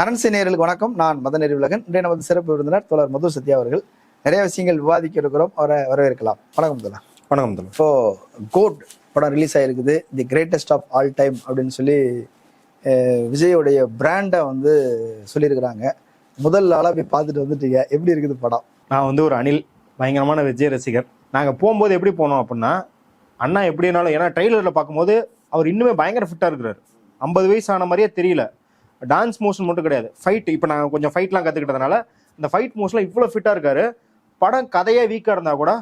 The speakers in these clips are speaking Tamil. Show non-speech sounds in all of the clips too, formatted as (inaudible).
அரண்சை நேயர்களுக்கு வணக்கம். நான் மதன் அறிவுலகன் இன்றைய நமது சிறப்பு விருந்தினர் தோழர் மது சத்யா அவர்கள். நிறைய விஷயங்கள் விவாதிக்க இருக்கிறோம். அவரை வரவேற்கலாம். வணக்கம் முதலா வணக்கம் தோழர். இப்போ கோட் படம் ரிலீஸ் ஆயிருக்குது. The greatest of all time அப்படின்னு சொல்லி விஜயோடைய பிராண்டை வந்து சொல்லியிருக்கிறாங்க. முதல் ஆளாக போய் பார்த்துட்டு வந்துட்டீங்க. எப்படி இருக்குது படம்? நான் வந்து ஒரு அனில் பயங்கரமான விஜய் ரசிகர். நாங்கள் போகும்போது எப்படி போனோம் அப்படின்னா அண்ணா எப்படினாலும் ஏன்னா ட்ரெய்லரில் பார்க்கும்போது அவர் இன்னுமே பயங்கர ஃபிட்டாக இருக்கிறார். ஐம்பது வயசு ஆன மாதிரியே தெரியல. டான்ஸ் மோஷன் மட்டும் கிடையாது. ஃபைட் இப்போ நாங்கள் கொஞ்சம் ஃபைட்லாம் கற்றுக்கிட்டதுனால இந்த ஃபைட் மோஷன்லாம் இவ்வளோ ஃபிட்டாக இருக்காரு. படம் கதையே வீக்காக இருந்தால் கூட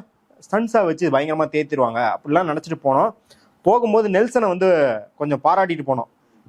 ஸ்டன்ஸாக வச்சு பயங்கரமாக தேத்திடுவாங்க அப்படிலாம் நினச்சிட்டு போனோம். போகும்போது நெல்சனை வந்து கொஞ்சம் பாராட்டிட்டு போனோம்.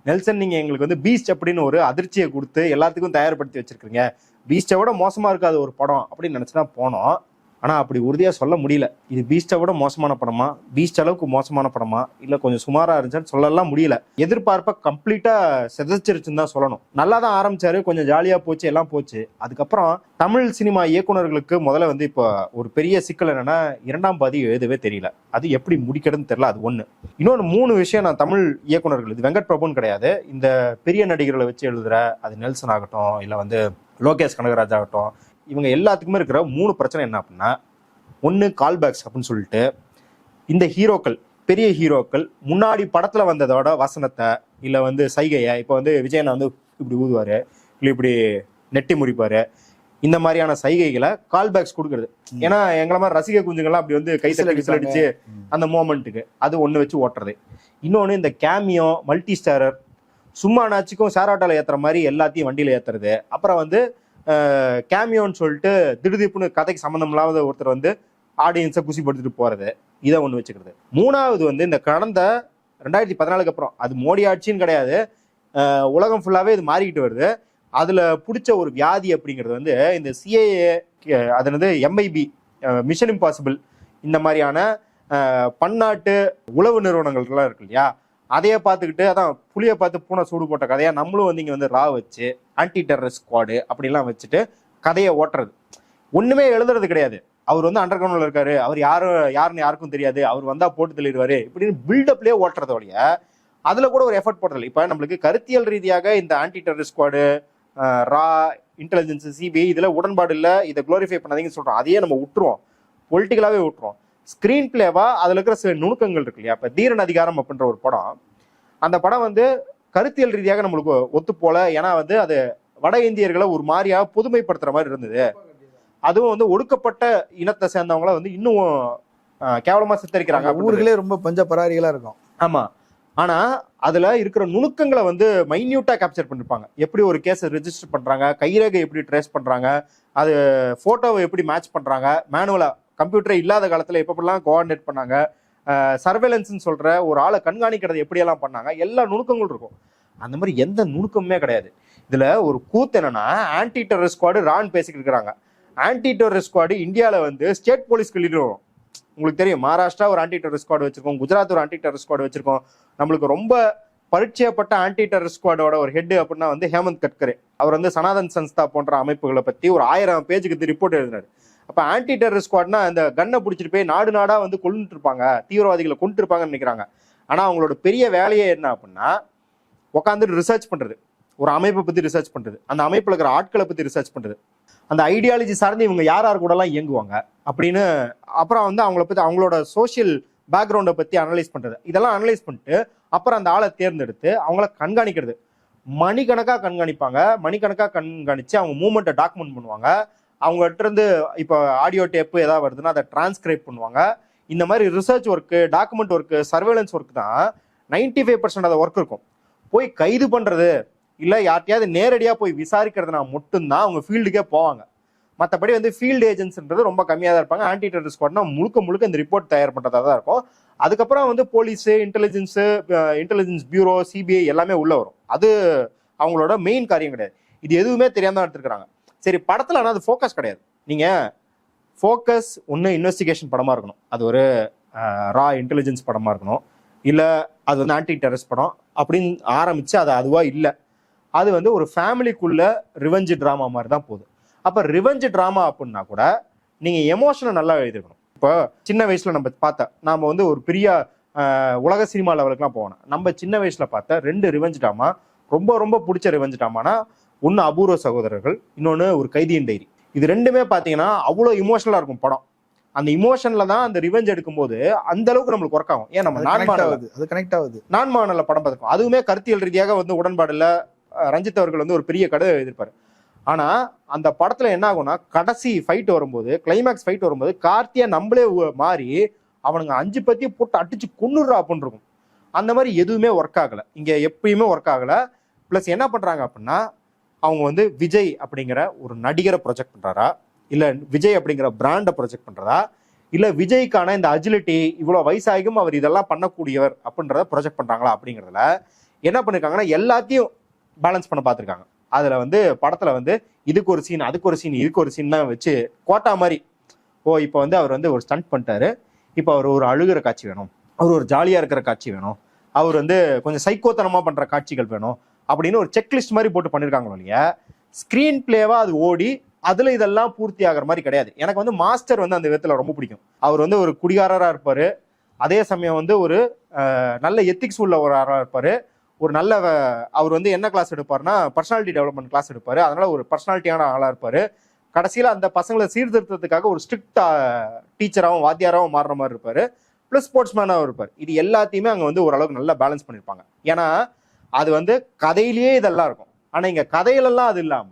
நெல்சன் நீங்கள் எங்களுக்கு வந்து பீஸ்ட் அப்படின்னு ஒரு அதிர்ச்சியை கொடுத்து எல்லாத்துக்கும் தயார்படுத்தி வச்சுருக்கீங்க பீஸ்ட்டை விட மோசமாக இருக்காது ஒரு படம் அப்படின்னு நினச்சினா போனோம். ஆனால் அப்படி உறுதியாக சொல்ல முடியல. இது பீஸ்ட்டை விட மோசமான படமா? பீஸ்ட் அளவுக்கு மோசமான படமா? இல்லை கொஞ்சம் சுமாராக இருந்துச்சான்னு சொல்லலாம் முடியல. எதிர்பார்ப்பை கம்ப்ளீட்டாக செதச்சிருச்சுன்னு தான் சொல்லணும். நல்லா தான் ஆரம்பிச்சாரு கொஞ்சம் ஜாலியாக போச்சு எல்லாம் போச்சு. அதுக்கப்புறம் தமிழ் சினிமா இயக்குனர்களுக்கு முதல்ல வந்து இப்போ ஒரு பெரிய சிக்கல் என்னன்னா இரண்டாம் பாதி எழுதவே தெரியல. அது எப்படி முடிக்கிறதுன்னு தெரியல அது ஒன்று இன்னொன்று மூணு விஷயம் நான் தமிழ் இயக்குனர்கள் இது வெங்கட் பிரபுன்னு கிடையாது. இந்த பெரிய நடிகர்களை வச்சு எழுதுற அது நெல்சன் ஆகட்டும் இல்லை வந்து லோகேஷ் கனகராஜ் ஆகட்டும் இவங்க எல்லாத்துக்குமே இருக்கிற மூணு பிரச்சனை என்ன அப்படின்னா ஒன்று கால்பேக்ஸ் அப்படின்னு சொல்லிட்டு இந்த ஹீரோக்கள் பெரிய ஹீரோக்கள் முன்னாடி படத்துல வந்ததோட வசனத்தை இல்லை வந்து சைகையை இப்போ வந்து விஜயனை வந்து இப்படி ஊதுவாரு இல்லை இப்படி நெட்டி முறிப்பாரு இந்த மாதிரியான சைகைகளை கால்பேக்ஸ் கொடுக்கறது. ஏன்னா எங்களை மாதிரி ரசிக குஞ்சுங்கள்லாம் அப்படி வந்து கை தட்டி அடிச்சு அந்த மோமெண்ட்டுக்கு அது ஒன்று வச்சு ஓட்டுறது. இன்னொன்று இந்த கேமியோ மல்டி ஸ்டாரர் சும்மா நாச்சுக்கும் சேராட்டால ஏத்துற மாதிரி எல்லாத்தையும் வண்டியில ஏத்துறது. அப்புறம் வந்து கேமியோன்னு சொல்லிட்டு திடுதிப்புன்னு கதைக்கு சம்மந்தம் இல்லாத ஒருத்தர் வந்து ஆடியன்ஸை குசிப்படுத்திட்டு போறது. இதை ஒன்று வச்சுக்கிறது. மூணாவது வந்து இந்த கடந்த ரெண்டாயிரத்தி பதினாலுக்கு அப்புறம் அது மோடி ஆட்சின்னு கிடையாது. உலகம் ஃபுல்லாகவே இது மாறிக்கிட்டு வருது. அதில் பிடிச்ச ஒரு வியாதி அப்படிங்கிறது வந்து இந்த சிஏஏ அது எம்ஐபி மிஷன் இம்பாசிபிள் இந்த மாதிரியான பன்னாட்டு உளவு நிறுவனங்கள்லாம் இருக்கு இல்லையா? அதையே பார்த்துக்கிட்டு அதான் புளியை பார்த்து பூனை சூடு போட்ட கதையா நம்மளும் வந்து இங்கே வந்து ரா வச்சு ஆன்டி டெரரிஸ்ட் ஸ்குவாடு அப்படிலாம் வச்சுட்டு கதையை ஓட்டுறது. ஒண்ணுமே எழுதுறது கிடையாது. அவர் வந்து அண்டர் கிரவுண்ட்ல இருக்காரு. அவர் யாரும் யாருன்னு யாருக்கும் தெரியாது. அவர் வந்தா போட்டு தள்ளிடுவாரு. இப்படின்னு பில்டப்லயே ஓட்டுறத ஒழிய அதுல கூட ஒரு எஃபர்ட் போடுறது இப்ப நம்மளுக்கு கருத்தியல் ரீதியாக இந்த ஆன்டி டெரரிஸ்ட் ஸ்குவாடு ரா இன்டெலிஜென்ஸ் சிபிஐ இதுல உடன்பாடு இல்லை. இதை குளோரிஃபை பண்ணாதீங்கன்னு சொல்றோம். அதையே நம்ம விட்டுருவோம். பொலிட்டிக்கலாவே விட்டுருவோம். ஸ்கிரீன் பிளேவா அதுல இருக்கிற சில நுணுக்கங்கள் இருக்கு இல்லையா? இப்ப தீரன் அதிகாரம் அப்படின்ற ஒரு படம். அந்த படம் வந்து கருத்தியல் ரீதியாக நம்மளுக்கு ஒத்து போல ஏன்னா வந்து அது வட இந்தியர்களை ஒரு மாதிரியா பொதுமைப்படுத்துற மாதிரி இருந்தது. அதுவும் வந்து ஒடுக்கப்பட்ட இனத்தை சேர்ந்தவங்கள வந்து இன்னும் அஹ், கேவலமா சித்தரிக்கிறாங்க. ஊர்களே ரொம்ப பஞ்ச பராரிகளா இருக்கும். ஆமா. ஆனா அதுல இருக்கிற நுணுக்கங்களை வந்து மைன்யூட்டா கேப்சர் பண்ணிருப்பாங்க. எப்படி ஒரு கேஸ் ரெஜிஸ்டர் பண்றாங்க கைரேகை எப்படி ட்ரேஸ் பண்றாங்க அது போட்டோவை எப்படி மேட்ச் பண்றாங்க மேனுவலா கம்ப்யூட்டரே இல்லாத காலத்தில் எப்படிலாம் கோஆர்டினேட் பண்ணாங்க. சர்வேலன்ஸ்னு சொல்கிற ஒரு ஆளை கண்காணிக்கிறது எப்படியெல்லாம் பண்ணாங்க? எல்லா நுணுக்கங்களும் இருக்கும். அந்த மாதிரி எந்த நுணுக்கமுமே கிடையாது. இதில் ஒரு கூத்து என்னன்னா ஆன்டி டெரர் ஸ்குவாடு ரான் பேசிக்கிட்டு இருக்கிறாங்க. ஆன்டி டெரர் ஸ்குவாடு இந்தியாவில் வந்து ஸ்டேட் போலீஸ் லீடர் வரும். உங்களுக்கு தெரியும் மகாராஷ்டிரா ஒரு ஆன்டி டெரர் ஸ்குவாடு வச்சிருக்கோம் குஜராத் ஒரு ஆன்டி டெரர் ஸ்குவாடு வச்சிருக்கோம். நம்மளுக்கு ரொம்ப பரிச்சயப்பட்ட ஆன்டி டெரர் ஸ்குவாடோட ஒரு ஹெட் அப்படின்னா வந்து ஹேமந்த் கட்கரே. அவர் வந்து சனாதன் சன்ஸ்தா போன்ற அமைப்புகளை பத்தி ஒரு ஆயிரம் பேஜுக்கு ரிப்போர்ட் எழுதினாரு. அப்ப ஆன்டி டெரரிஸ்ட் ஸ்குவாட்னா அந்த கன்னை பிடிச்சிட்டு போய் நாடு நாடா வந்து கொண்டுட்டு இருப்பாங்க தீவிரவாதிகளை கொண்டு இருப்பாங்கன்னு நினைக்கிறாங்க. ஆனா அவங்களோட பெரிய வேலையே என்ன அப்படின்னா உட்காந்துட்டு ரிசர்ச் பண்றது. ஒரு அமைப்பை பத்தி ரிசர்ச் பண்றது. அந்த அமைப்புல இருக்கிற ஆட்களை பத்தி ரிசர்ச் பண்றது. அந்த ஐடியாலஜி சார்ந்து இவங்க யார் யார் கூடலாம் இயங்குவாங்க அப்படின்னு அப்புறம் வந்து அவங்கள பத்தி அவங்களோட சோஷியல் பேக்ரவுண்டை பத்தி அனலைஸ் பண்றது. இதெல்லாம் அனலைஸ் பண்ணிட்டு அப்புறம் அந்த ஆளை தேர்ந்தெடுத்து அவங்கள கண்காணிக்கிறது. மணிக்கணக்காக கண்காணிப்பாங்க. மணிக்கணக்காக கண்காணித்து அவங்க மூமெண்ட்டை டாக்குமெண்ட் பண்ணுவாங்க. அவங்ககிட்ட இருந்து இப்போ ஆடியோ டேப்பு ஏதாவது வருதுன்னா அதை டிரான்ஸ்கிரைப் பண்ணுவாங்க. இந்த மாதிரி research work document work surveillance work தான் நைன்டி ஃபைவ் பர்சன்ட் அதை ஒர்க் இருக்கும். போய் கைது பண்ணுறது இல்லை யார்ட்டையாவது நேரடியாக போய் விசாரிக்கிறதுனா மட்டும்தான் அவங்க ஃபீல்டுக்கே போவாங்க. மற்றபடி வந்து ஃபீல்டு ஏஜென்ட்ஸ்ன்றது ரொம்ப கம்மியாக தான் இருப்பாங்க. ஆன்டி டெரரிஸ்ட் ஸ்குவாட்னா முழுக்க முழுக்க இந்த ரிப்போர்ட் தயார் பண்ணுறதா தான் இருக்கும். அதுக்கப்புறம் வந்து police intelligence intelligence bureau CBI எல்லாமே உள்ளே வரும். அது அவங்களோட மெயின் காரியம் கிடையாது. இது எதுவுமே தெரியாமல் தான் எடுத்துருக்காங்க சரி படத்தில் ஆனால் அது ஃபோக்கஸ் கிடையாது. நீங்கள் ஃபோக்கஸ் ஒன்று இன்வெஸ்டிகேஷன் படமாக இருக்கணும். அது ஒரு ரா இன்டெலிஜென்ஸ் படமாக இருக்கணும். இல்லை அது வந்து ஆன்டி டெரரிஸ்ட் படம் அப்படின்னு ஆரம்பிச்சு அது அதுவா இல்லை. அது வந்து ஒரு ஃபேமிலிக்குள்ள ரிவெஞ்சு ட்ராமா மாதிரி தான் போகுது. அப்போ ரிவெஞ்சு ட்ராமா அப்படின்னா கூட நீங்கள் எமோஷனை நல்லா எழுதிருக்கணும். இப்போ சின்ன வயசில் நம்ம பார்த்த நாம் வந்து ஒரு பெரிய உலக சினிமா லெவலுக்குலாம் போகணும். நம்ம சின்ன வயசில் பார்த்த ரெண்டு ரிவெஞ்ச் ட்ராமா ரொம்ப ரொம்ப பிடிச்ச ரிவெஞ்ச் ட்ராமானா ஒன்று அபூர்வ சகோதரர்கள் இன்னொன்று ஒரு கைதியின் டைரி இது ரெண்டுமே பார்த்தீங்கன்னா அவ்வளோ இமோஷனலாக இருக்கும் படம். அந்த இமோஷன்ல தான் அந்த ரிவெஞ்ச் எடுக்கும்போது அந்த அளவுக்கு நம்மளுக்கு ஒர்க் ஆகும். ஏன் நம்ம நான் ஆகுது அது கனெக்ட் ஆகுது. நான் மாடல படம் பார்த்துருக்கோம் அதுவுமே கருத்தியல் ரீதியாக வந்து உடன்பாடு இல்ல. அஹ் ரஞ்சித் அவர்கள் வந்து ஒரு பெரிய கடை எழுதியிருப்பாரு ஆனா அந்த படத்துல என்ன ஆகும்னா கடைசி ஃபைட் வரும்போது கிளைமேக்ஸ் ஃபைட் வரும்போது கார்த்தியா நம்மளே மாறி அவனுங்க அஞ்சு பத்திய போட்டு அடிச்சு கொன்னுடுறா அப்படின்னு இருக்கும். அந்த மாதிரி எதுவுமே ஒர்க் ஆகல. இங்க எப்பயுமே ஒர்க் ஆகல. ப்ளஸ் என்ன பண்றாங்க அப்படின்னா அவங்க வந்து விஜய் அப்படிங்கிற ஒரு நடிகரை ப்ரொஜெக்ட் பண்ணுறாரா இல்லை விஜய் அப்படிங்கிற பிராண்டை ப்ரொஜெக்ட் பண்ணுறதா இல்லை விஜய்க்கான இந்த அஜிலிட்டி இவ்வளோ வயசாகும் அவர் இதெல்லாம் பண்ணக்கூடியவர் அப்படின்றத ப்ரொஜெக்ட் பண்ணுறாங்களா அப்படிங்கிறதுல என்ன பண்ணியிருக்காங்கன்னா எல்லாத்தையும் பேலன்ஸ் பண்ண பார்த்துருக்காங்க. அதில் வந்து படத்தில் வந்து இதுக்கு ஒரு சீன் அதுக்கு ஒரு சீன் இதுக்கு ஒரு சீன்லாம் வச்சு கோட்டா மாதிரி ஓ இப்போ வந்து அவர் வந்து ஒரு ஸ்டண்ட் பண்ணிட்டாரு. இப்போ அவர் ஒரு அழுகிற காட்சி வேணும். அவர் ஒரு ஜாலியாக இருக்கிற காட்சி வேணும். அவர் வந்து கொஞ்சம் சைக்கோத்தனமாக பண்ணுற காட்சிகள் வேணும். அப்படின்னு ஒரு செக்லிஸ்ட் மாதிரி போட்டு பண்ணிருக்காங்களோ இல்லையா? ஸ்கிரீன் பிளேவா அது ஓடி அதுல இதெல்லாம் பூர்த்தி ஆகிற மாதிரி கிடையாது. எனக்கு வந்து மாஸ்டர் வந்து அந்த விதத்துல ரொம்ப பிடிக்கும். அவர் வந்து ஒரு குடிகாரராக இருப்பாரு. அதே சமயம் வந்து ஒரு நல்ல எத்திக்ஸ் உள்ள ஒரு ஆளா இருப்பாரு. ஒரு நல்ல வ- அவர் வந்து என்ன கிளாஸ் எடுப்பாருன்னா பர்சனாலிட்டி டெவலப்மெண்ட் கிளாஸ் எடுப்பாரு. அதனால ஒரு பர்சனாலிட்டியான ஆளாக இருப்பார். கடைசியில் அந்த பசங்களை சீர்திருத்தத்துக்காக ஒரு ஸ்ட்ரிக்ட் டீச்சராகவும் வாத்தியாராகவும் மாறுற மாதிரி இருப்பார். ப்ளஸ் ஸ்போர்ட்ஸ்மேனாகவும் இருப்பார். இது எல்லாத்தையுமே அங்கே வந்து ஓரளவுக்கு நல்லா பேலன்ஸ் பண்ணியிருப்பாங்க ஏன்னா அது வந்து கதையிலேயே இதெல்லாம் இருக்கும். ஆனா இங்க கதையிலெல்லாம் அது இல்லாம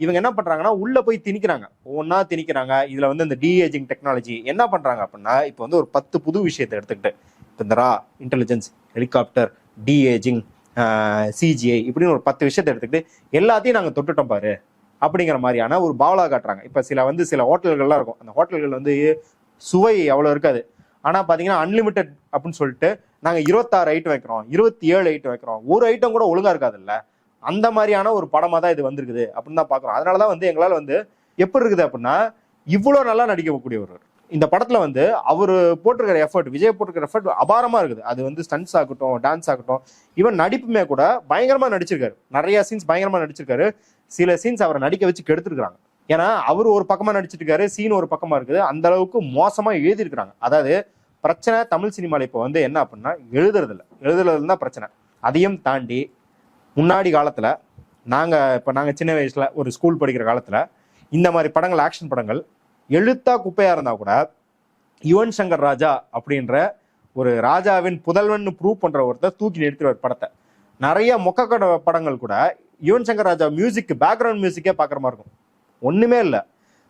இவங்க என்ன பண்றாங்கன்னா உள்ள போய் திணிக்கிறாங்க. ஒவ்வொன்றா திணிக்கிறாங்க. இதுல வந்து இந்த டிஏஜிங் டெக்னாலஜி என்ன பண்றாங்க அப்படின்னா இப்போ வந்து ஒரு பத்து புது விஷயத்தை எடுத்துக்கிட்டு இப்போ இந்த ரா இன்டெலிஜென்ஸ் ஹெலிகாப்டர் டிஏஜிங் சிஜிஐ இப்படின்னு ஒரு பத்து விஷயத்தை எடுத்துக்கிட்டு எல்லாத்தையும் நாங்க தொட்டுட்டோம் பாரு அப்படிங்கிற மாதிரியான ஒரு பாவலா காட்டுறாங்க. இப்ப சில வந்து சில ஹோட்டல்கள்லாம் இருக்கும். அந்த ஹோட்டல்கள் வந்து சுவை அவ்வளோ இருக்காது. ஆனா பாத்தீங்கன்னா அன்லிமிட்டெட் அப்படின்னு சொல்லிட்டு நாங்க இருபத்தாறு ஐட்டம் வைக்கிறோம் இருபத்தி ஏழு ஐட்டம் வைக்கிறோம். ஒரு ஐட்டம் கூட ஒழுங்கா இருக்காதுல்ல? அந்த மாதிரியான ஒரு படமா தான் இது வந்திருக்குது அப்படின்னு தான் பாக்குறோம். அதனாலதான் வந்து எங்களால வந்து எப்படி இருக்குது அப்படின்னா இவ்வளவு நல்லா நடிக்கக்கூடியவர். இந்த படத்துல வந்து அவர் போட்டிருக்கிற எஃபர்ட் விஜய் போட்டிருக்கிற எஃபர்ட் அபாரமா இருக்குது. அது வந்து ஸ்டன்ஸ் ஆகட்டும் டான்ஸ் ஆகட்டும். ஈவன் நடிப்புமே கூட பயங்கரமா நடிச்சிருக்காரு. நிறைய சீன்ஸ் பயங்கரமா நடிச்சிருக்காரு. சில சீன்ஸ் அவரை நடிக்க வச்சு கெடுத்துருக்காங்க ஏன்னா அவர் ஒரு பக்கமா நடிச்சிட்டு இருக்காரு சீன் ஒரு பக்கமா இருக்குது. அந்த அளவுக்கு மோசமா எழுதியிருக்கிறாங்க. அதாவது பிரச்சனை தமிழ் சினிமாவில் இப்போ வந்து என்ன அப்படின்னா எழுதுறதில்ல. எழுதுறதுல தான் பிரச்சனை. அதையும் தாண்டி முன்னாடி காலத்தில் நாங்கள் இப்போ நாங்கள் சின்ன வயசில் ஒரு ஸ்கூல் படிக்கிற காலத்தில் இந்த மாதிரி படங்கள் ஆக்ஷன் படங்கள் எழுத்தா குப்பையாக இருந்தால் கூட யுவன் சங்கர் ராஜா அப்படின்ற ஒரு ராஜாவின் புதல்வன் ப்ரூவ் பண்ணுற ஒருத்தர் தூக்கி நிறுத்திடுவார் படத்தை. நிறைய மொக்க படங்கள் கூட யுவன் சங்கர் ராஜா மியூசிக் பேக்ரவுண்ட் மியூசிக்கே பார்க்குற மாதிரி இருக்கும். ஒன்றுமே இல்லை.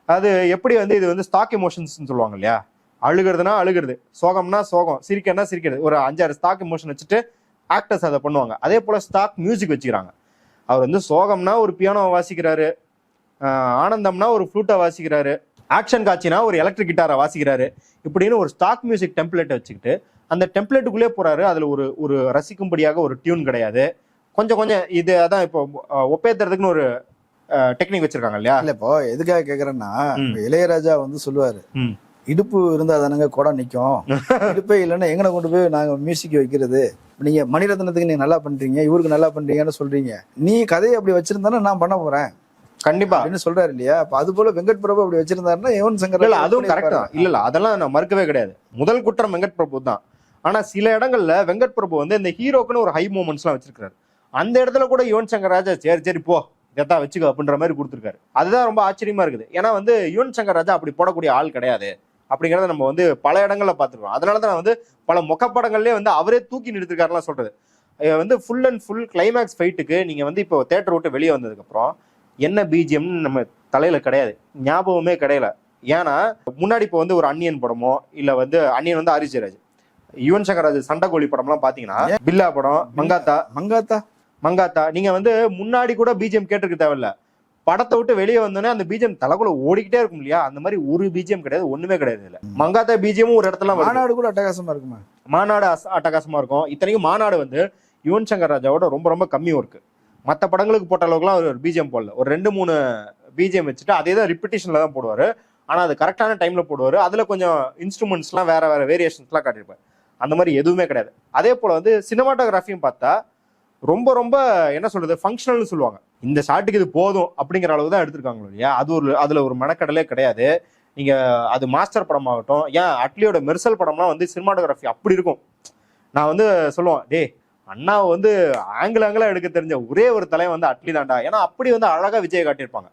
அது எப்படி வந்து இது வந்து ஸ்டாக் எமோஷன்ஸ்னு சொல்லுவாங்க இல்லையா? அழுகிறதுனா அழுகிறது சோகம்னா சோகம் சிரிக்கன்னா சிரிக்கிறது. ஒரு அஞ்சாறு ஸ்டாக் எமோஷன் வச்சுட்டு ஆக்டர்ஸ் அதை பண்ணுவாங்க. அதே போல் ஸ்டாக் மியூசிக் வச்சுக்கிறாங்க. அவர் வந்து சோகம்னா ஒரு பியானோ வாசிக்கிறாரு ஆனந்தம்னா ஒரு ஃப்ளூட்டை வாசிக்கிறாரு ஆக்ஷன் காட்சினா ஒரு எலக்ட்ரிக் கிட்டாரை வாசிக்கிறாரு. இப்படின்னு ஒரு ஸ்டாக் மியூசிக் டெம்ப்ளேட்டை வச்சுக்கிட்டு அந்த டெம்ப்ளேட்டுக்குள்ளே போறாரு. அதில் ஒரு ஒரு ரசிக்கும்படியாக ஒரு டியூன் கிடையாது. கொஞ்சம் கொஞ்சம் இது அதான் இப்போ ஒப்பேத்துறதுக்குன்னு ஒரு டெக்னிக் வச்சிருக்காங்க இல்லையா? இல்ல இப்போ எதுக்காக கேக்குறேன்னா இளையராஜா வந்து சொல்லுவாரு. இடுப்பு இருந்தா தானங்க குடம் நிக்கும். (laughs) இடுப்பே இல்லைன்னா எங்கன கொண்டு போய் நாங்க மியூசிக் வைக்கிறது? நீங்க மணிரத்னத்துக்கு நீங்க நல்லா பண்றீங்க இவருக்கு நல்லா பண்றீங்கன்னு சொல்றீங்க. நீ கதையை அப்படி வச்சிருந்தானே நான் பண்ண போறேன். கண்டிப்பா. அப்படின்னு சொல்றாரு இல்லையா? அப்ப அது போல வெங்கட் பிரபு அப்படி வச்சிருந்தாருன்னா யுவன் சங்கர் இல்ல அதுவும் கரெக்ட் தான்? இல்ல இல்ல அதெல்லாம் நான் மறுக்கவே கிடையாது. முதல் குற்றம் வெங்கட் பிரபு தான். ஆனா சில இடங்கள்ல வெங்கட் பிரபு வந்து இந்த ஹீரோக்குன்னு ஒரு ஹை மூமெண்ட்ஸ் எல்லாம் வச்சிருக்காரு அந்த இடத்துல கூட யுவன் சங்கர் ராஜா சரி சரி போ. இதான் வச்சுக்கோ அப்படின்ற மாதிரி கொடுத்துருக்காரு. அதுதான் ரொம்ப ஆச்சரியமா இருக்குது. ஏன்னா வந்து யுவன் சங்கர் ராஜா அப்படி போடக்கூடிய ஆள் கிடையாது. அப்படிங்கறத நம்ம வந்து பல இடங்கள்ல பார்த்துருக்கோம். அதனால தான் வந்து பல மொக்கப்படங்கள்லயே வந்து அவரே தூக்கி நிறுத்திருக்காருலாம் சொல்றது. வந்து ஃபுல் அண்ட் ஃபுல் கிளைமேக்ஸ் ஃபைட்டுக்கு நீங்க வந்து இப்போ தேட்டர் விட்டு வெளியே வந்ததுக்கு அப்புறம் என்ன பிஜிஎம்னு நம்ம தலையில கிடையாது. ஞாபகமே கிடையல. ஏன்னா முன்னாடி இப்போ வந்து ஒரு அன்னியன் படமோ இல்ல வந்து அன்னியன் வந்து ஹரிஜராஜ் யுவன் சங்கர் ராஜ் சண்டைக்கோழி படம்லாம் பாத்தீங்கன்னா பில்லா படம் மங்காத்தா. மங்காத்தா? மங்காத்தா நீங்க வந்து முன்னாடி கூட பிஜிஎம் கேட்டிருக்க தேவையில்ல. படத்தை விட்டு வெளியே வந்தோடனே அந்த பிஜிஎம் தலைக்குள்ள ஓடிக்கிட்டே இருக்கும் இல்லையா? அந்த மாதிரி ஒரு பிஜிஎம் கிடையாது ஒண்ணுமே கிடையாது இல்ல மங்காத்தா பிஜிஎமும் ஒரு இடத்துல. மாநாடு கூட அட்டகாசமா இருக்குமா? மாநாடு அட்டகாசமா இருக்கும். இத்தனைக்கும் மாநாடு வந்து யுவன் சங்கர் ராஜாவோட ரொம்ப ரொம்ப கம்மி ஒர்க் மற்ற படங்களுக்கு போட்ட அளவுக்குலாம் அவர் ஒரு பிஜிஎம் போடல. ஒரு ரெண்டு மூணு பிஜிஎம் வச்சுட்டு அதே தான் ரிப்பிட்டேஷன்ல தான் போடுவாரு. ஆனா அது கரெக்டான டைம்ல போடுவாரு. அதுல கொஞ்சம் இன்ஸ்ட்ருமெண்ட்ஸ்லாம் வேற வேற வேரியேஷன்ஸ்லாம் காட்டியிருப்பாரு. அந்த மாதிரி எதுவுமே கிடையாது. அதே போல வந்து சினிமாட்டோகிராஃபியும் பார்த்தா ரொம்ப ரொம்ப என்ன சொல்றது ஃபங்க்ஷனல்னு சொல்லுவாங்க. இந்த ஷாட்டுக்கு இது போதும் அப்படிங்கிற அளவு தான் எடுத்திருக்காங்களோ இல்லையா? அது ஒரு அதுல ஒரு மெனக்கடலே கிடையாது. நீங்க அது மாஸ்டர் படமாகட்டும் ஏன் அட்லியோட மெர்சல் படம்லாம் வந்து சினிமாட்டோகிராஃபி அப்படி இருக்கும். நான் வந்து சொல்லுவேன் டேய் அண்ணா வந்து ஆங்கில ஆங்கிளா எடுக்க தெரிஞ்ச ஒரே ஒரு தலைவன் வந்து அட்லி தாண்டா ஏன்னா அப்படி வந்து அழகா விஜய் காட்டியிருப்பாங்க.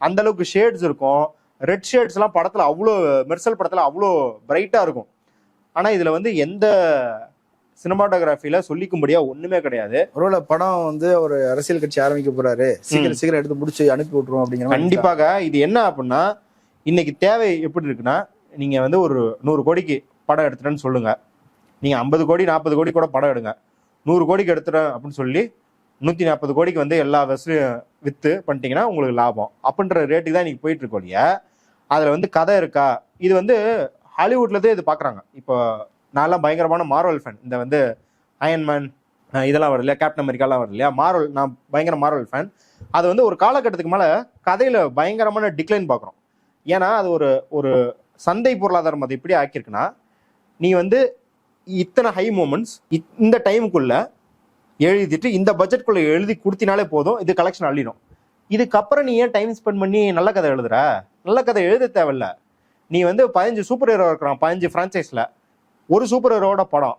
அந்த அளவுக்கு ஷேட்ஸ் இருக்கும். ரெட் ஷேட்ஸ் எல்லாம் படத்துல அவ்வளோ மெர்சல் படத்துல அவ்வளோ பிரைட்டா இருக்கும். ஆனா இதுல வந்து எந்த சினிமாட்டோகிராஃபில சொல்லிக்கும்படியா ஒண்ணுமே கிடையாது. ஒருவேளை படம் வந்து ஒரு அரசியல் கட்சி ஆரம்பிக்க போறாரு சீக்கிரம் சீக்கிரம் எடுத்து முடிச்சு அனுப்பி விட்டுருவோம் அப்படிங்கிற கண்டிப்பாக. இது என்ன அப்படின்னா இன்னைக்கு தேவை எப்படி இருக்குன்னா நீங்க வந்து ஒரு நூறு கோடிக்கு படம் எடுத்துட்டேன்னு சொல்லுங்க. நீங்க ஐம்பது கோடி நாற்பது கோடி கூட படம் எடுங்க. நூறு கோடிக்கு எடுத்துட்டேன் அப்படின்னு சொல்லி நூத்தி நாற்பது கோடிக்கு வந்து எல்லா வசூலையும் வித்து பண்ணிட்டீங்கன்னா உங்களுக்கு லாபம். அப்படின்ற ரேட்டுக்கு தான் இன்னைக்கு போயிட்டு இருக்கோம் இல்லையா? அதுல வந்து கதை இருக்கா? இது வந்து ஹாலிவுட்லதே இது பாக்குறாங்க. இப்போ நான்லாம் பயங்கரமான மார்வல் ஃபேன் இந்த வந்து அயன்மேன் இதெல்லாம் வருது இல்லையா? கேப்டன் அமெரிக்காலாம் வருது இல்லையா? மார்வல் நான் பயங்கர மார்வல் ஃபேன் அது வந்து ஒரு காலகட்டத்துக்கு மேலே கதையில் பயங்கரமான டிக்ளைன் பார்க்குறோம் ஏன்னா அது ஒரு ஒரு சந்தை பொருளாதாரம் அது எப்படி ஆக்கியிருக்குன்னா நீ வந்து இத்தனை ஹை மூமெண்ட்ஸ் இந்த டைமுக்குள்ள எழுதிட்டு இந்த பட்ஜெட்குள்ள எழுதி கொடுத்தினாலே போதும் இது கலெக்ஷன் அள்ளிடும். இதுக்கப்புறம் நீ ஏன் டைம் ஸ்பெண்ட் பண்ணி நல்ல கதை எழுதுற? நல்ல கதை எழுத தேவையில்ல. நீ வந்து பதினஞ்சு சூப்பர் ஹீரோ இருக்கிறான் பதினஞ்சு ஃப்ரான்ச்சைஸில் ஒரு சூப்பர் ஹீரோவோட படம்.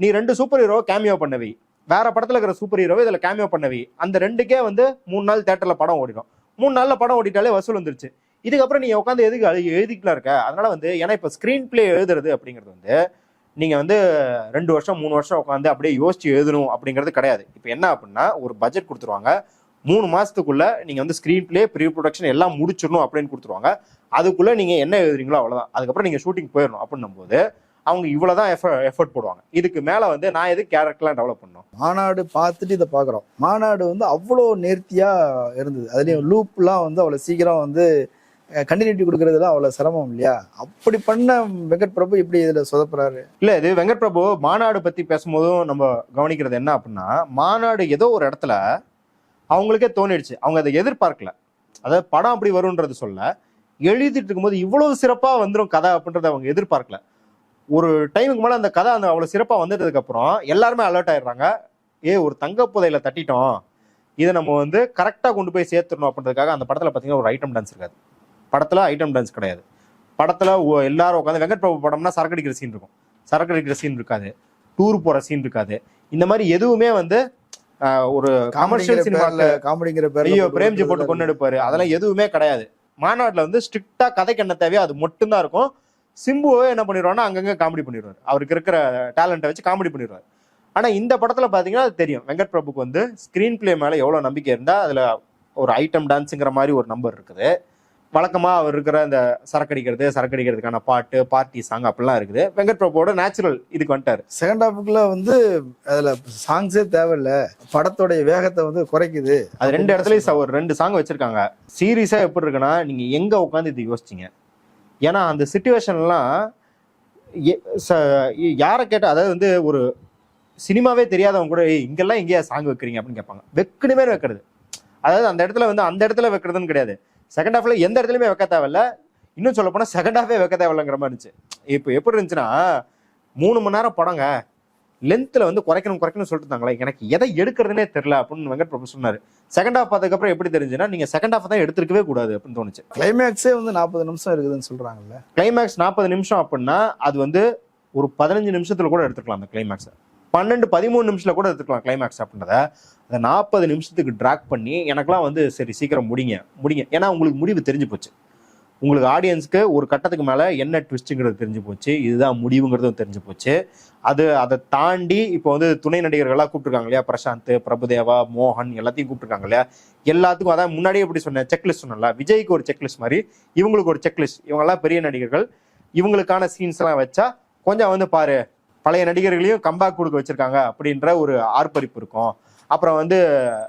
நீ ரெண்டு சூப்பர் ஹீரோ கேமியோ பண்ணவி. வேற படத்துல இருக்கிற சூப்பர் ஹீரோவை இதுல கேமியோ பண்ணவி. அந்த ரெண்டுக்கே வந்து மூணு நாள் தேட்டர்ல படம் ஓடிடும். மூணு நாள்ல படம் ஓடிட்டாலே வசூல் வந்துருச்சு. இதுக்கப்புறம் நீ உட்காந்து எதுக்கு எழுதிக்கலாம் இருக்க? அதனால வந்து ஏன்னா இப்போ ஸ்க்ரீன் பிளே எழுதுறது அப்படிங்கிறது வந்து நீங்க வந்து ரெண்டு வருஷம் மூணு வருஷம் உட்காந்து அப்படியே யோசிச்சு எழுதணும் அப்படிங்கிறது கிடையாது. இப்போ என்ன அப்படின்னா ஒரு பட்ஜெட் கொடுத்துருவாங்க. மூணு மாசத்துக்குள்ள நீங்க வந்து ஸ்க்ரீன் பிளே ப்ரீ ப்ரொடக்ஷன் எல்லாம் முடிச்சிடணும் அப்படின்னு கொடுத்துருவாங்க. அதுக்குள்ள நீங்க என்ன எழுதுறீங்களோ அவ்வளவுதான். அதுக்கப்புறம் நீங்க ஷூட்டிங் போயிடணும். அப்படின்னும் போது அவங்க இவ்வளவுதான் எஃபர்ட் போடுவாங்க. இதுக்கு மேல வந்து நான் எது கேரக்டர்லாம் டெவலப் பண்ணணும்? மாநாடு பார்த்துட்டு இதை பார்க்குறோம். மாநாடு வந்து அவ்வளோ நேர்த்தியா இருந்தது. அதுலேயும் லூப்லாம் வந்து அவ்வளோ சீக்கிரம் வந்து கண்டினியூட்டி கொடுக்கறதுலாம் அவ்வளோ சிரமம் இல்லையா? அப்படி பண்ண வெங்கட் பிரபு இப்படி இதில் சொதப்புறாரு. இல்ல இது வெங்கட் பிரபு மாநாடு பத்தி பேசும்போதும் நம்ம கவனிக்கிறது என்ன அப்படின்னா மாநாடு ஏதோ ஒரு இடத்துல அவங்களுக்கே தோணிடுச்சு. அவங்க அதை எதிர்பார்க்கல. அதாவது படம் அப்படி வரும்ன்றது சொல்ல எழுதிட்டு இருக்கும்போது இவ்வளவு சிறப்பா வந்துரும் கதை அப்படின்றத அவங்க எதிர்பார்க்கல. ஒரு டைமுக்கு மேல அந்த கதை அந்த அவ்வளவு சிறப்பா வந்துட்டதுக்கு அப்புறம் எல்லாருமே அலர்ட் ஆயிடுறாங்க. ஏ ஒரு தங்க புதையில தட்டிட்டோம். இதை நம்ம வந்து கரெக்டா கொண்டு போய் சேர்த்துடணும் அப்படின்றதுக்காக அந்த படத்துல பாத்தீங்கன்னா ஒரு ஐட்டம் டான்ஸ் இருக்காது. படத்துல ஐட்டம் டான்ஸ் கிடையாது. படத்துல எல்லாரும் உட்காந்து வெங்கட் பிரபு படம்னா சரக்கு அடிக்கிற சீன் இருக்கும். சரக்கு அடிக்கிற சீன் இருக்காது. டூர் போற சீன் இருக்காது. இந்த மாதிரி எதுவுமே வந்து ஒரு கமர்ஷியல் சினிமால காமெடிங்கிற பேர்ல ஐயோ பிரேம்ஜி போட்டு கொண்டு எடுப்பாரு அதெல்லாம் எதுவுமே கிடையாது. மாநாட்டுல வந்து ஸ்ட்ரிக்டா கதைக்கு என்ன தேவையோ அது மட்டும்தான் இருக்கும். சிம்புவே என்ன பண்ணிடுவாருன்னா அங்கங்க காமெடி பண்ணிடுவாரு. அவருக்கு இருக்கிற டேலண்ட்டை வச்சு காமெடி பண்ணிடுவாரு. ஆனா இந்த படத்துல பாத்தீங்கன்னா அது தெரியும். வெங்கட் பிரபுக்கு வந்து ஸ்கிரீன் பிளே மேல எவ்வளவு நம்பிக்கை இருந்தா அதுல ஒரு ஐட்டம் டான்ஸுங்கிற மாதிரி ஒரு நம்பர் இருக்குது. வழக்கமா அவர் இருக்கிற அந்த சரக்கடிக்கிறது சரக்கடிக்கிறதுக்கான பாட்டு பார்ட்டி சாங் அப்படிலாம் இருக்குது. வெங்கட் பிரபுவோட நேச்சுரல் இதுக்கு வந்துட்டாரு. செகண்ட் ஹாஃபுக்குள்ள வந்து அதுல சாங்ஸே தேவையில்ல. படத்தோடைய வேகத்தை வந்து குறைக்குது. அது ரெண்டு இடத்துலயும் ஒரு ரெண்டு சாங் வச்சிருக்காங்க. சீரியஸா எப்படி இருக்குன்னா நீங்க எங்க உட்காந்து இது யோசிச்சீங்க? ஏன்னா அந்த சுச்சுவேஷன்லாம் யாரை கேட்டால் அதாவது வந்து ஒரு சினிமாவே தெரியாதவங்க கூட இங்கெல்லாம் எங்கேயா சாங் வைக்கிறீங்க? அப்படின்னு கேட்பாங்க. வெக்குனுமே வைக்கிறது. அதாவது அந்த இடத்துல வந்து அந்த இடத்துல வைக்கிறதுன்னு கிடையாது. செகண்ட் ஹாஃப்ல எந்த இடத்துலையுமே வைக்க தேவையில்ல. இன்னும் சொல்ல போனால் செகண்ட் ஹாஃபே வைக்க தேவையில்லைங்கிற மாதிரி இருந்துச்சு. இப்போ எப்படி இருந்துச்சுன்னா மூணு மணி நேரம் படங்க. லென்த்தில் வந்து குறைக்கணும் குறைக்கணும்னு சொல்லிட்டு இருந்தாங்களே எனக்கு எதை எடுக்கிறதுனே தெரில அப்படின்னு வெங்கட் பிரபு சொன்னார். செகண்ட் ஹாஃப் பார்த்ததுக்கு அப்புறம் எப்படி தெரிஞ்சுன்னா நீங்க செகண்ட் ஹாஃப் தான் எடுத்துருக்கவே கூடாது அப்படின்னு தோணுச்சு. கிளைமேக்ஸே வந்து நாற்பது நிமிஷம் இருக்குதுன்னு சொல்றாங்கல்ல. கிளைமேக்ஸ் நாற்பது நிமிஷம் அப்படின்னா அது வந்து ஒரு பதினஞ்சு நிமிஷத்துல கூட எடுத்துக்கலாம் அந்த கிளைமேக்ஸ் பன்னெண்டு பதிமூணு நிமிஷத்துல கூட எடுத்துக்கலாம் கிளைமேக்ஸ் அப்படின்றத. அந்த நாற்பது நிமிஷத்துக்கு ட்ராக் பண்ணி எனக்கெல்லாம் வந்து சரி சீக்கிரம் முடிங்க முடிங்க. ஏன்னா உங்களுக்கு முடிவு தெரிஞ்சு போச்சு. உங்களுக்கு ஆடியன்ஸ்க்கு ஒரு கட்டத்துக்கு மேலே என்ன ட்விஸ்ட்டுங்கிறது தெரிஞ்சு போச்சு. இதுதான் முடிவுங்கிறதும் தெரிஞ்சு போச்சு. அது அதை தாண்டி இப்போ வந்து துணை நடிகர்களாக கூப்பிட்டுருக்காங்க இல்லையா? பிரசாந்த் பிரபுதேவா மோகன் எல்லாத்தையும் கூப்பிட்டுருக்காங்க இல்லையா? எல்லாத்துக்கும் அதான் முன்னாடியே எப்படி சொன்னேன் செக்லிஸ்ட் சொன்னல விஜய்க்கு ஒரு செக்லிஸ்ட் மாதிரி இவங்களுக்கு ஒரு செக்லிஸ்ட் இவங்கெல்லாம் பெரிய நடிகர்கள். இவங்களுக்கான சீன்ஸ்லாம் வச்சா கொஞ்சம் வந்து பாரு பழைய நடிகர்களையும் கம்பேக் கொடுக்க வச்சிருக்காங்க அப்படின்ற ஒரு ஆர்ப்பரிப்பு இருக்கும். அப்புறம் வந்து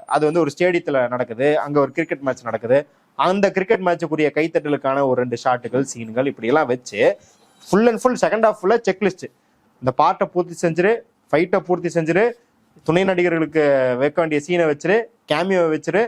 அது வந்து ஒரு ஸ்டேடியத்தில் நடக்குது. அங்கே ஒரு கிரிக்கெட் மேட்ச் நடக்குது. அந்த கிரிக்கெட் மேட்சுக்குரிய கைத்தட்டலுக்கான ஒரு ரெண்டு ஷாட்டுகள் சீன்கள் இப்படி எல்லாம் வச்சு full and full second half ஃபுல்லாக செக்லிஸ்ட் இந்த பாட்டை பூர்த்தி செஞ்சிரு ஃபைட்டை பூர்த்தி செஞ்சிரு துணை நடிகர்களுக்கு வைக்க வேண்டிய சீனை வச்சிரு கேமியோவை வச்சிரு.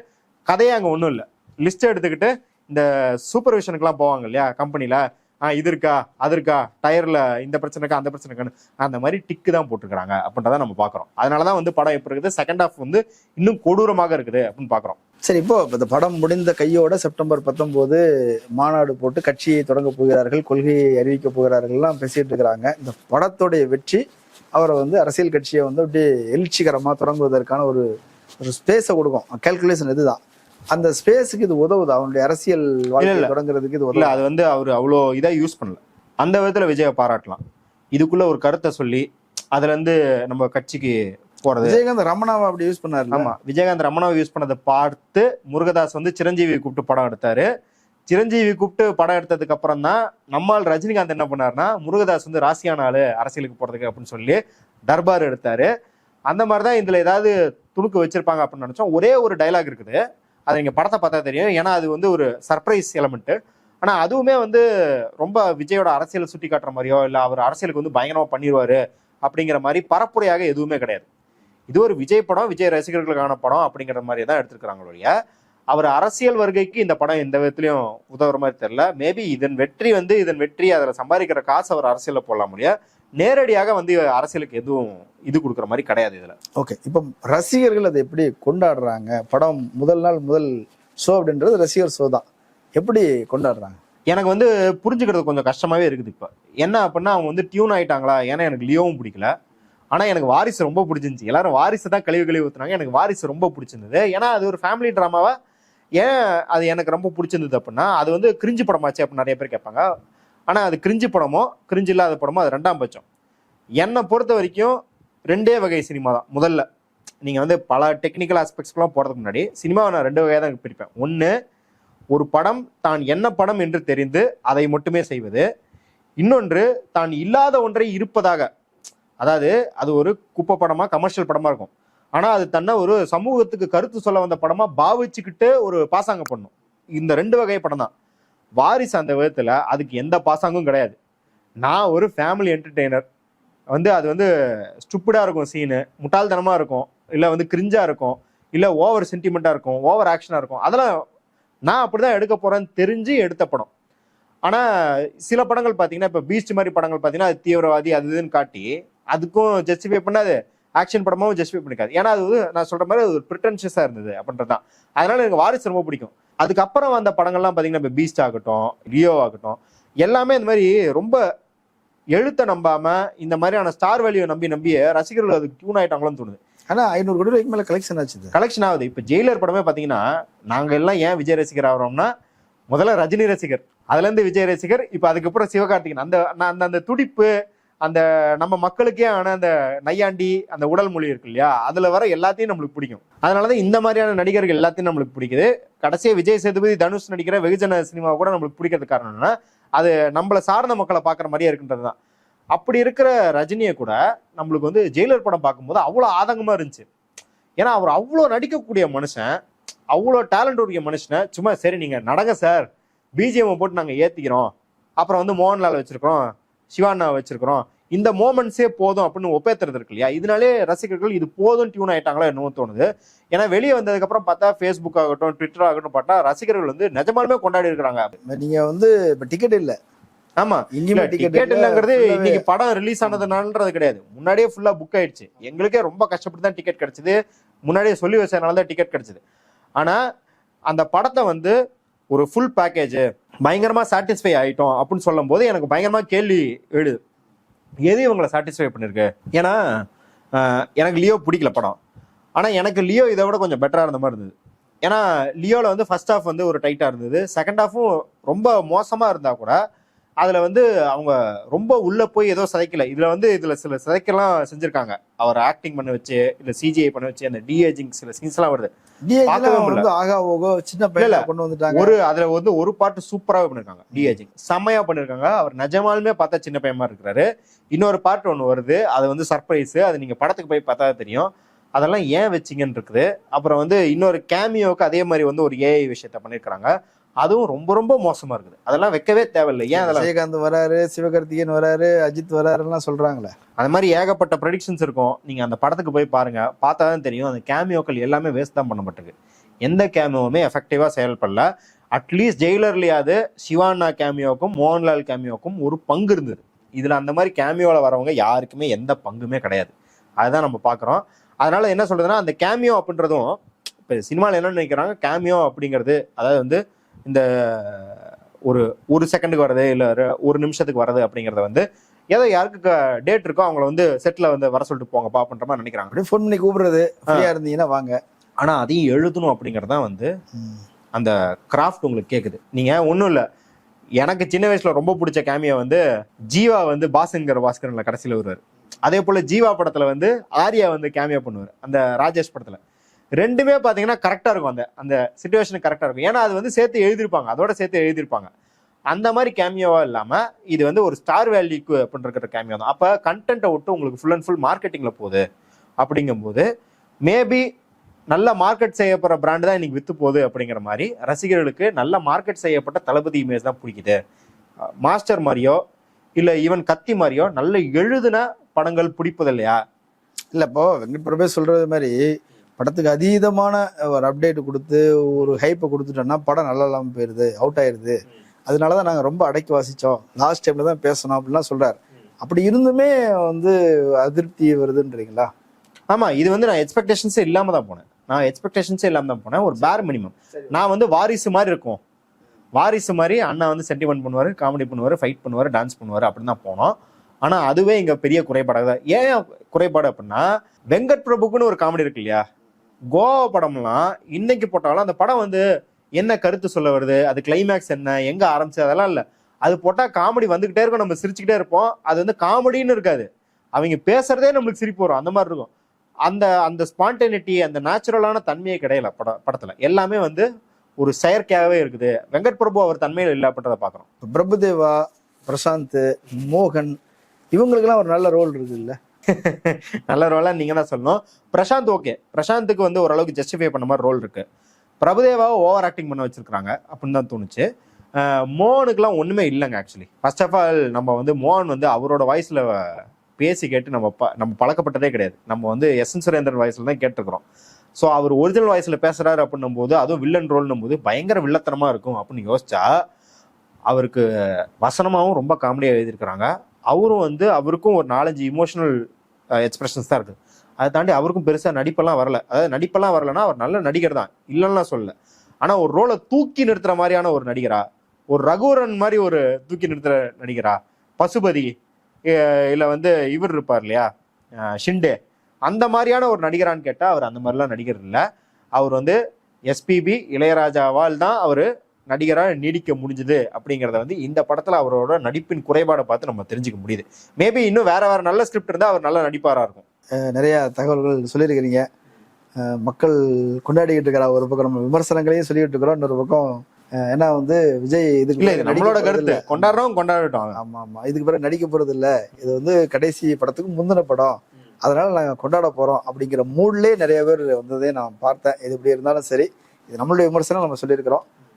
கதையே அங்கே ஒன்றும் இல்லை. லிஸ்ட்டை எடுத்துக்கிட்டு இந்த சூப்பர்விஷனுக்குலாம் போவாங்க இல்லையா கம்பெனியில் ஆ இது இருக்கா அது இருக்கா டயரில் இந்த பிரச்சனைக்கா அந்த பிரச்சனைக்கான்னு அந்த மாதிரி டிக்கு தான் போட்டிருக்காங்க அப்படின்றத நம்ம பார்க்குறோம். அதனால தான் வந்து படம் எப்படி இருக்குது? செகண்ட் ஹாஃப் வந்து இன்னும் கொடூரமாக இருக்குது அப்படின்னு பார்க்குறோம். சரி இப்போ இந்த படம் முடிந்த கையோட செப்டம்பர் பத்தொன்பது மாநாடு போட்டு கட்சியை தொடங்க போகிறார்கள் கொள்கையை அறிவிக்க போகிறார்கள்லாம் பேசிட்டு இருக்கிறாங்க. இந்த படத்துடைய வெற்றி அவரை வந்து அரசியல் கட்சியை வந்து அப்படியே எழுச்சிகரமா தொடங்குவதற்கான ஒரு ஒரு ஸ்பேஸை கொடுக்கும். கால்குலேஷன் இதுதான். அந்த ஸ்பேஸுக்கு இது உதவுது? அவனுடைய அரசியல் வாழ்க்கையை இல்ல. தொடங்குறதுக்கு இது இல்ல உதவுது? அது வந்து அவர் அவ்வளோ இதா யூஸ் பண்ணல. அந்த விதத்துல விஜயை பாராட்டலாம். இதுக்குள்ள ஒரு கருத்தை சொல்லி அதுல இருந்து நம்ம கட்சிக்கு போறது. விஜயகாந்த் ரமணாவை அப்படி யூஸ் பண்ணாரு ஆமா விஜயகாந்த் ரமணாவை யூஸ் பண்ணதை பார்த்து முருகதாஸ் வந்து சிரஞ்சீவி கூப்பிட்டு படம் எடுத்தாரு. சிரஞ்சீவி கூப்பிட்டு படம் எடுத்ததுக்கு அப்புறம் தான் நம்மால் ரஜினிகாந்த் என்ன பண்ணாருன்னா முருகதாஸ் வந்து ராசியான ஆளு அரசியலுக்கு போறதுக்கு அப்படின்னு சொல்லி தர்பார் எடுத்தாரு. அந்த மாதிரி தான் இதுல ஏதாவது துணுக்கு வச்சிருப்பாங்க அப்படின்னு நினைச்சோம். ஒரே ஒரு டைலாக் இருக்குது. அது நீங்க படத்தை பார்த்தா தெரியும். ஏன்னா அது வந்து ஒரு சர்ப்ரைஸ் எலமெண்ட் ஆனா அதுவுமே வந்து ரொம்ப விஜயோட அரசியலை சுட்டி காட்டுற மாதிரியோ இல்ல அவர் அரசியலுக்கு வந்து பயங்கரமா பண்ணிடுவாரு அப்படிங்கிற மாதிரி பரப்புரையாக எதுவுமே கிடையாது. இது ஒரு விஜய் படம் விஜய் ரசிகர்களுக்கான படம் அப்படிங்கிற மாதிரி தான் எடுத்திருக்கிறாங்க ஒழிய அவர் அரசியல் வருகைக்கு இந்த படம் எந்த விதத்திலையும் உதவுற மாதிரி தெரியல. மேபி இதன் வெற்றி வந்து இதன் வெற்றி அதில் சம்பாதிக்கிற காசு அவர் அரசியலில் போடலாம் முடிய நேரடியாக வந்து அரசியலுக்கு எதுவும் இது கொடுக்குற மாதிரி கிடையாது இதுல. ஓகே இப்போ ரசிகர்கள் அதை எப்படி கொண்டாடுறாங்க? படம் முதல் நாள் முதல் ஷோ அப்படின்றது ரசிகர் ஷோ தான். எப்படி கொண்டாடுறாங்க? எனக்கு வந்து புரிஞ்சுக்கிறது கொஞ்சம் கஷ்டமாவே இருக்குது இப்போ. என்ன அப்படின்னா அவங்க வந்து டியூன் ஆயிட்டாங்களா? ஏன்னா எனக்கு லியோவும் பிடிக்கல. ஆனா எனக்கு வாரிசு ரொம்ப பிடிச்சிருந்துச்சு. எல்லாரும் வாரிசு தான் கழிவு கழிவு ஊத்துனாங்க. எனக்கு வாரிசு ரொம்ப பிடிச்சிருந்தது. ஏன்னா அது ஒரு ஃபேமிலி ட்ராமாவா ஏன் அது எனக்கு ரொம்ப பிடிச்சிருந்தது அப்படின்னா அது வந்து கிரிஞ்சு படமாச்சு அப்படின்னு நிறைய பேர் கேட்பாங்க. ஆனா அது கிரிஞ்சு படமோ கிரிஞ்சு இல்லாத படமோ அது ரெண்டாம் பட்சம். என்னை பொறுத்த வரைக்கும் ரெண்டே வகை சினிமா தான். முதல்ல நீங்க வந்து பல டெக்னிக்கல் ஆஸ்பெக்ட்ஸ்க்குலாம் போறதுக்கு முன்னாடி சினிமாவை நான் ரெண்டு வகையாக தான் பிரிப்பேன். ஒன்று ஒரு படம் தான் என்ன படம் என்று தெரிந்து அதை மட்டுமே செய்வது. இன்னொன்று தான் இல்லாத ஒன்றை இருப்பதாக அதாவது அது ஒரு குப்பை படமா கமர்ஷியல் படமா இருக்கும். ஆனா அது தன்னை ஒரு சமூகத்துக்கு கருத்து சொல்ல வந்த படமா பாவிச்சுக்கிட்டு ஒரு பாசாங்க பண்ணும். இந்த ரெண்டு வகை படம் தான். வாரிசு அந்த விதத்துல அதுக்கு எந்த பாசாங்கும் கிடையாது. நான் ஒரு ஃபேமிலி என்டர்டெய்னர் வந்து அது வந்து ஸ்டுப்பிடாக இருக்கும் சீனு முட்டாள்தனமா இருக்கும் இல்ல வந்து கிரிஞ்சா இருக்கும் இல்ல ஓவர் சென்டிமெண்டா இருக்கும் ஓவர் ஆக்ஷனா இருக்கும். அதெல்லாம் நான் அப்படிதான் எடுக்க போறேன்னு தெரிஞ்சு எடுத்த படம். ஆனா சில படங்கள் பாத்தீங்கன்னா இப்ப பீஸ்ட் மாதிரி படங்கள் பாத்தீங்கன்னா அது தீவிரவாதி அது இதுன்னு காட்டி அதுக்கும் ஜஸ்டிஃபை பண்ணாது. ஆக்ஷன் படமாவும் ஜஸ்டிஃபை பண்ணிக்காது. ஏன்னா அது நான் சொல்ற மாதிரி அது ஒரு ப்ரிட்டன்ஷியஸா இருந்தது அப்படின்றதுதான் அதனால எனக்கு வாரிசு ரொம்ப பிடிக்கும். அதுக்கப்புறம் வந்த படங்கள்லாம் பாத்தீங்கன்னா இப்ப பீஸ்ட் ஆகட்டும் லியோ ஆகட்டும் எல்லாமே இந்த மாதிரி ரொம்ப எழுத்தை நம்பாம இந்த மாதிரியான ஸ்டார் வேல்யூ நம்பி நம்பிய ரசிகர்கள் அதுக்கு டியூன் ஆயிட்டாங்களோன்னு தோணுது. ஆனா ஐநூறு கோடி ரூபாய்க்கு மேல கலெக்ஷன் ஆச்சு. கலெக்ஷன் ஆகுது. இப்ப ஜெயிலர் படமே பாத்தீங்கன்னா நாங்க எல்லாம் ஏன் விஜய் ரசிகர் ஆகிறோம்னா முதல்ல ரஜினி ரசிகர் அதுல இருந்து விஜய் ரசிகர் இப்ப அதுக்கப்புறம் சிவகார்த்திகேயன். அந்த அந்த அந்த துடிப்பு அந்த நம்ம மக்களுக்கே ஆன அந்த நையாண்டி அந்த உடல் மொழி இருக்கு இல்லையா? அதுல வர எல்லாத்தையும் நம்மளுக்கு பிடிக்கும். அதனாலதான் இந்த மாதிரியான நடிகர்கள் எல்லாத்தையும் நம்மளுக்கு பிடிக்குது. கடைசியா விஜய் சேதுபதி தனுஷ் நடிக்கிற வெகுஜன சினிமா கூட நம்மளுக்கு பிடிக்கிறதுக்கு காரணம் என்னன்னா அது நம்மள சார்ந்த மக்களை பார்க்குற மாதிரியே இருக்குன்றதுதான். அப்படி இருக்கிற ரஜினியை கூட நம்மளுக்கு வந்து ஜெயிலர் படம் பார்க்கும்போது அவ்வளோ ஆதங்கமாக இருந்துச்சு. ஏன்னா அவர் அவ்வளோ நடிக்கக்கூடிய மனுஷன் அவ்வளோ டேலண்ட் உரிய மனுஷனை சும்மா சரி நீங்கள் நடங்க சார். பிஜிஎம் போட்டு நாங்கள் ஏற்றிக்கிறோம் அப்புறம் வந்து மோகன்லால் வச்சுருக்கோம் சிவானா வச்சிருக்கிறோம். இந்த மோமெண்ட்ஸே போதும் அப்படின்னு ஒப்பேத்துறது இருக்கு இல்லையா? இதனாலே ரசிகர்கள் இது போதும் டியூன் ஆயிட்டாங்களோ என்னவோ தோணுது. ஏன்னா வெளியே வந்ததுக்கு அப்புறம் பார்த்தா ஃபேஸ்புக் ஆகட்டும் ட்விட்டர் ஆகட்டும் பார்த்தா ரசிகர்கள் வந்து நிஜமாலுமே கொண்டாடி இருக்கிறாங்க. நீங்க வந்து இப்ப டிக்கெட் இல்ல. ஆமா. டிக்கெட் டிக்கெட் இல்லங்கிறது இன்னைக்கு படம் ரிலீஸ் ஆனதுனாலன்றது கிடையாது. முன்னாடியே ஃபுல்லா புக் ஆயிடுச்சு. எங்களுக்கே ரொம்ப கஷ்டப்பட்டு தான் டிக்கெட் கிடைச்சது. முன்னாடியே சொல்லி வச்சதுனால தான் டிக்கெட் கிடைச்சது. ஆனா அந்த படத்தை வந்து ஒரு ஃபுல் பேக்கேஜ் பயங்கரமா சாட்டிஸ்ஃபை ஆயிட்டோம் அப்படின்னு சொல்லும் போது எனக்கு பயங்கரமா கேள்வி எழுது. எது இவங்களை சாட்டிஸ்ஃபை பண்ணிருக்கு? ஏன்னா எனக்கு லியோ பிடிக்கல படம். ஆனா எனக்கு லியோ இதை விட கொஞ்சம் பெட்டரா இருந்த மாதிரி இருந்தது. ஏன்னா லியோவில் வந்து ஃபர்ஸ்ட் ஹாஃப் வந்து ஒரு டைட்டாக இருந்தது. செகண்ட் ஹாஃபும் ரொம்ப மோசமாக இருந்தால் கூட அதுல வந்து அவங்க ரொம்ப உள்ள போய் ஏதோ சிதைக்கல. இதுல வந்து இதுல சில சிதைக்கெல்லாம் செஞ்சிருக்காங்க. அவர் ஆக்டிங் பண்ண வச்சு இல்ல சிஜிஐ பண்ண வச்சு அந்த டிஏஜிங் சில சீன்ஸ் எல்லாம் வருது. ஒரு அதுல வந்து ஒரு பாட்டு சூப்பராகவே பண்ணிருக்காங்க. டிஏஜிங் செம்மையா பண்ணிருக்காங்க. அவர் நிஜமாலுமே பார்த்தா சின்ன பையன் மாதிரி இருக்கிறாரு. இன்னொரு பாட்டு ஒன்று வருது. அது வந்து சர்ப்ரைஸ் அது நீங்க படத்துக்கு போய் பார்த்தா தெரியும். அதெல்லாம் ஏன் வச்சீங்கன்னு இருக்குது. அப்புறம் வந்து இன்னொரு கேமியோக்கு அதே மாதிரி வந்து ஒரு ஏஐ விஷயத்த பண்ணிருக்காங்க அதுவும் ரொம்ப ரொம்ப மோசமா இருக்குது. அதெல்லாம் வைக்கவே தேவையில்லை. ஏன் அதெல்லாம் விஜயகாந்த் வராரு சிவகார்த்திகேயன் வராரு அஜித் வராருலாம் சொல்றாங்களே. அந்த மாதிரி ஏகப்பட்ட ப்ரெடிக்ஷன்ஸ் இருக்கும். நீங்க அந்த படத்துக்கு போய் பாருங்க. பார்த்தா தான் தெரியும். அந்த கேமியோக்கள் எல்லாமே வேஸ்ட் தான் பண்ணப்பட்டிருக்கு. எந்த கேமியோவுமே எஃபெக்டிவா செயல்படல. அட்லீஸ்ட் ஜெயிலர்லயாவது சிவானா கேமியோக்கும் மோகன்லால் கேமியோக்கும் ஒரு பங்கு இருந்தது. இதுல அந்த மாதிரி கேமியோல வரவங்க யாருக்குமே எந்த பங்குமே கிடையாது. அதுதான் நம்ம பார்க்குறோம். அதனால என்ன சொல்றதுன்னா அந்த கேமியோ அப்படின்றதும் இப்போ சினிமாவில் என்ன நினைக்கிறாங்க? கேமியோ அப்படிங்கிறது அதாவது வந்து இந்த ஒரு ஒரு செகண்டுக்கு வர்றது இல்லை ஒரு நிமிஷத்துக்கு வர்றது அப்படிங்கிறத வந்து ஏதோ யாருக்கு டேட் இருக்கோ அவங்கள வந்து செட்டில் வந்து வர சொல்லிட்டு போங்கப்பா அப்படின்ற மாதிரி நினைக்கிறாங்க. அப்படியே ஃபோன் பண்ணி கூப்பிடுறது ஃப்ரீயா இருந்தீங்கன்னா வாங்க. ஆனா அதையும் எழுதணும் அப்படிங்கிறது தான் வந்து அந்த கிராஃப்ட் உங்களுக்கு கேக்குது. நீங்க ஒன்றும் இல்லை. எனக்கு சின்ன வயசுல ரொம்ப பிடிச்ச கேமியா வந்து ஜீவா வந்து பாஸ்கர் பாஸ்கர்ல கடைசியில் வருவார். அதே போல ஜீவா படத்துல வந்து ஆர்யா வந்து கேமியா பண்ணுவார். அந்த ராஜேஷ் படத்துல. ரெண்டுமே பார்த்தீங்கன்னா கரெக்டாக இருக்கும் அந்த அந்த சுச்சுவேஷனுக்கு கரெக்டாக இருக்கும். ஏன்னா அது வந்து சேர்த்து எழுதியிருப்பாங்க. அதோட சேர்த்து எழுதியிருப்பாங்க. அந்த மாதிரி கேமியோவா இல்லாமல் இது வந்து ஒரு ஸ்டார் வேல்யூக்கு அப்படின்ற கேமியோ தான். அப்போ கண்டென்ட்டை விட்டு உங்களுக்கு ஃபுல் அண்ட் ஃபுல் மார்க்கெட்டிங்கில் போகுது. அப்படிங்கும்போது மேபி நல்ல மார்க்கெட் செய்யப்படுற பிராண்டு தான் இன்னைக்கு வித்து போகுது அப்படிங்கிற மாதிரி ரசிகர்களுக்கு நல்ல மார்க்கெட் செய்யப்பட்ட தளபதி இமேஜ் தான் பிடிக்குது. மாஸ்டர் மாதிரியோ இல்லை ஈவன் கத்தி மாதிரியோ நல்ல எழுதுன படங்கள் பிடிப்பது இல்லையா இல்லை இப்போ வெங்கட் பிரபு சொல்கிறது மாதிரி படத்துக்கு அதீதமான ஒரு அப்டேட் கொடுத்து ஒரு ஹைப்பை கொடுத்துட்டோம்னா படம் நல்லா இல்லாமல் போயிடுது அவுட் ஆயிடுது அதனால தான் நாங்கள் ரொம்ப அடக்கி வாசிச்சோம். லாஸ்ட் டைமில் தான் பேசணும் அப்படிலாம் சொல்கிறார் அப்படி இருந்துமே வந்து அதிருப்தி வருதுன்றீங்களா? ஆமாம் இது வந்து நான் எக்ஸ்பெக்டேஷன்ஸே இல்லாமல் தான் போனேன். நான் எக்ஸ்பெக்டேஷன்ஸே இல்லாமல் தான் போனேன். ஒரு பேர் மினிமம் நான் வந்து வாரிசு மாதிரி இருக்கும். வாரிசு மாதிரி அண்ணா வந்து சென்டிமெண்ட் பண்ணுவாரு காமெடி பண்ணுவார் ஃபைட் பண்ணுவார் டான்ஸ் பண்ணுவார் அப்படின்னு தான் போனோம். ஆனால் அதுவே இங்கே பெரிய குறைபாடாக தான். ஏன் குறைபாடு அப்படின்னா வெங்கட் பிரபுக்குன்னு ஒரு காமெடி இருக்கு இல்லையா? கோவா படம்லாம் இன்னைக்கு போட்டாலும் அந்த படம் வந்து என்ன கருத்து சொல்ல வருது அது கிளைமேக்ஸ் என்ன எங்க ஆரம்பிச்சு அதெல்லாம் இல்லை. அது போட்டா காமெடி வந்துகிட்டே இருக்கும் நம்ம சிரிச்சுக்கிட்டே இருப்போம். அது வந்து காமெடின்னு இருக்காது. அவங்க பேசுறதே நம்மளுக்கு சிரிப்பு வரும். அந்த மாதிரி இருக்கும். அந்த அந்த ஸ்பான்டெனிட்டி அந்த நேச்சுரலான தன்மையே கிடையல பட படத்துல. எல்லாமே வந்து ஒரு செயற்கையாகவே இருக்குது. வெங்கட் பிரபு அவர் தன்மையில் இல்லை அப்படின்றத பிரபுதேவா பிரசாந்த் மோகன் இவங்களுக்கெல்லாம் ஒரு நல்ல ரோல் இருக்குது இல்லை நல்ல ரோலா நீங்கள் தான் சொல்லணும். பிரசாந்த் ஓகே. பிரசாந்துக்கு வந்து ஓரளவுக்கு ஜஸ்டிஃபை பண்ண மாதிரி ரோல் இருக்கு. பிரபுதேவாவை ஓவர் ஆக்டிங் பண்ண வச்சிருக்காங்க அப்படின்னு தான் தோணுச்சு. மோகனுக்குலாம் ஒன்றுமே இல்லைங்க ஆக்சுவலி ஃபர்ஸ்ட் ஆஃப் ஆல் நம்ம வந்து மோகன் வந்து அவரோட வாய்ஸில் பேசி கேட்டு நம்ம ப- நம்ம பழக்கப்பட்டதே கிடையாது. நம்ம வந்து எஸ் என் சுரேந்திரன் வாய்ஸில் தான் கேட்டிருக்கிறோம். ஸோ அவர் ஒரிஜினல் வாய்ஸில் பேசுகிறாரு அப்படின்னும் போது அதுவும் வில்லன் ரோல்னும் போது பயங்கர வில்லத்தனமாக இருக்கும் அப்படின்னு யோசிச்சா அவருக்கு வசனமாகவும் ரொம்ப காமெடியாக எழுதியிருக்கிறாங்க. அவரும் வந்து அவருக்கும் ஒரு நாலஞ்சு இமோஷனல் எக்ஸ்பிரஷன்ஸ் தான் இருக்கு. அதை தாண்டி அவருக்கும் பெருசாக நடிப்பெல்லாம் வரல. அதாவது நடிப்பெல்லாம் வரலன்னா அவர் நல்ல நடிகர் தான். இல்லைன்னா சொல்லல. ஆனால் ஒரு ரோலை தூக்கி நிறுத்துற மாதிரியான ஒரு நடிகரா? ஒரு ரகுவரன் மாதிரி ஒரு தூக்கி நிறுத்துற நடிகரா? பசுபதி இல்லை வந்து இவர் இருப்பார் இல்லையா? ஷிண்டே. அந்த மாதிரியான ஒரு நடிகரான்னு கேட்டால் அவர் அந்த மாதிரிலாம் நடிகர் இல்லை. அவர் வந்து எஸ்பிபி இளையராஜாவால் தான் அவர் நடிகரா நீடிக்க முடிஞ்சது அப்படிங்கறத வந்து இந்த படத்துல அவரோட நடிப்பின் குறைபாடை பார்த்து நம்ம தெரிஞ்சுக்க முடியுது. மேபி இன்னும் வேற வேற நல்ல ஸ்கிரிப்ட் இருந்தா அவர் நல்ல நடிப்பாரா இருக்கும். நிறைய தகவல்கள் சொல்லியிருக்கிறீங்க. மக்கள் கொண்டாடிக்கிட்டு இருக்கிற ஒரு பக்கம் நம்ம விமர்சனங்களையும் சொல்லிட்டு இருக்கிறோம். இன்னொரு பக்கம் ஏன்னா வந்து விஜய் இதுக்கு இல்ல நம்மளோட கருத்து. கொண்டாடுறோம் கொண்டாடட்டும் ஆமா ஆமா. இதுக்கு பிறகு நடிக்க போறது இல்ல. இது வந்து கடைசி படத்துக்கு முந்தின படம். அதனால நாங்க கொண்டாட போறோம் அப்படிங்கிற மூட்லயே நிறைய பேர் வந்ததே நான் பார்த்தேன். இது இப்படி இருந்தாலும் சரி. இது நம்மளுடைய விமர்சனம் நம்ம சொல்லியிருக்கிறோம்.